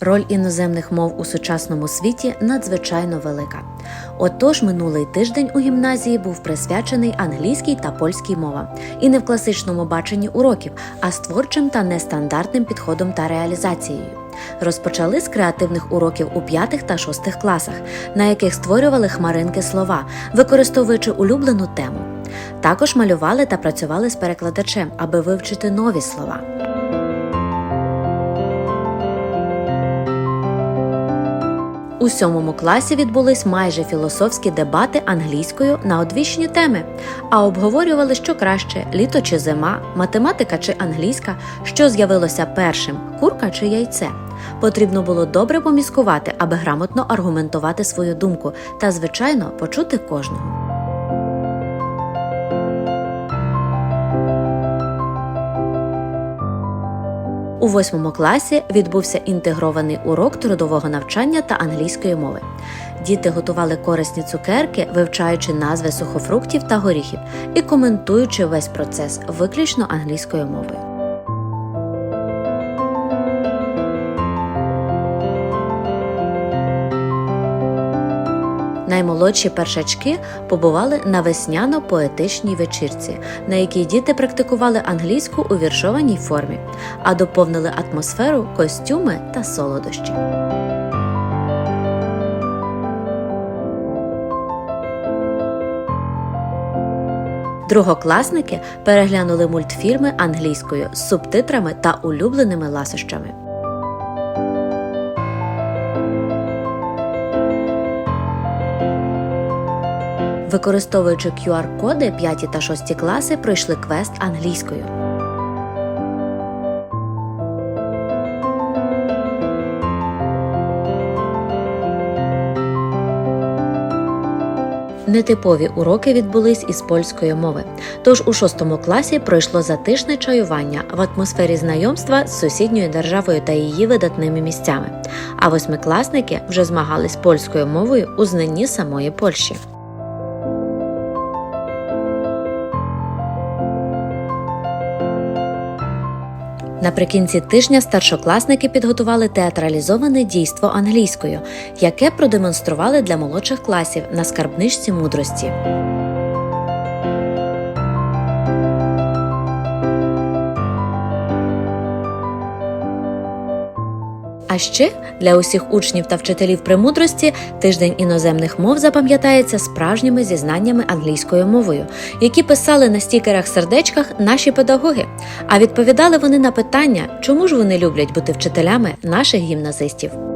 Роль іноземних мов у сучасному світі надзвичайно велика. Отож, минулий тиждень у гімназії був присвячений англійській та польській мовам, і не в класичному баченні уроків, а з творчим та нестандартним підходом та реалізацією. Розпочали з креативних уроків у п'ятих та шостих класах, на яких створювали хмаринки слова, використовуючи улюблену тему. Також малювали та працювали з перекладачем, аби вивчити нові слова. У сьомому класі відбулись майже філософські дебати англійською на одвічні теми, а обговорювали, що краще літо чи зима, математика чи англійська, що з'явилося першим курка чи яйце. Потрібно було добре поміскувати, аби грамотно аргументувати свою думку та, звичайно, почути кожного. У восьмому класі відбувся інтегрований урок трудового навчання та англійської мови. Діти готували корисні цукерки, вивчаючи назви сухофруктів та горіхів і коментуючи весь процес виключно англійською мовою. Наймолодші першачки побували на весняно-поетичній вечірці, на якій діти практикували англійську у віршованій формі, а доповнили атмосферу костюми та солодощі. Другокласники переглянули мультфільми англійською з субтитрами та улюбленими ласощами. Використовуючи QR-коди, 5 та 6 класи пройшли квест англійською. Нетипові уроки відбулись із польської мови. Тож у шостому класі пройшло затишне чаювання в атмосфері знайомства з сусідньою державою та її видатними місцями. А восьмикласники вже змагались польською мовою у знанні самої Польщі. Наприкінці тижня старшокласники підготували театралізоване дійство англійською, яке продемонстрували для молодших класів на скарбничці мудрості. Ще для усіх учнів та вчителів премудрості тиждень іноземних мов запам'ятається справжніми зізнаннями англійською мовою, які писали на стікерах сердечках наші педагоги. А відповідали вони на питання, чому ж вони люблять бути вчителями наших гімназистів.